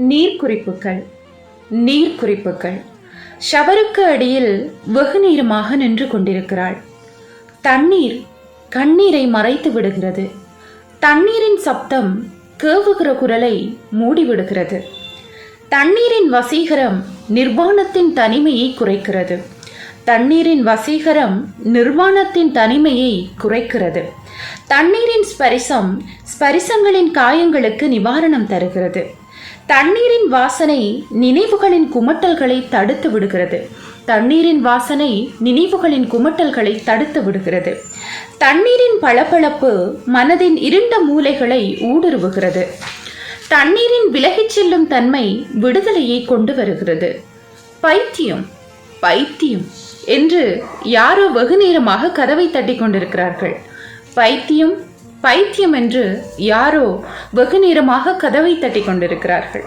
நீர்க்குறிப்புகள் நீர்க்குறிப்புகள். ஷவருக்கு அடியில் வெகுநீரமாக நின்று கொண்டிருக்கிறாள். தண்ணீர் கண்ணீரை மறைத்து விடுகிறது. தண்ணீரின் சப்தம் கேவுகிற குரலை மூடிவிடுகிறது. தண்ணீரின் வசீகரம் நிர்வாணத்தின் தனிமையை குறைக்கிறது. தண்ணீரின் வசீகரம் நிர்வாணத்தின் தனிமையை குறைக்கிறது. தண்ணீரின் ஸ்பரிசம் ஸ்பரிசங்களின் காயங்களுக்கு நிவாரணம் தருகிறது. தண்ணீரின் வாசனை நினைவுகளின் குமட்டல்களை தடுத்து விடுகிறது. தண்ணீரின் வாசனை நினைவுகளின் குமட்டல்களை தடுத்து விடுகிறது. தண்ணீரின் பளபளப்பு மனதின் இருண்ட மூலைகளை ஊடுருவுகிறது. தண்ணீரின் விலகிச் செல்லும் தன்மை விடுதலையை கொண்டு வருகிறது. பைத்தியம் பைத்தியம் என்று யாரோ வெகு நேரமாக கதவை தட்டி கொண்டிருக்கிறார்கள். பைத்தியம் பைத்தியம் என்று யாரோ வெகு நேரமாக கதவை தட்டி கொண்டிருக்கிறார்கள்.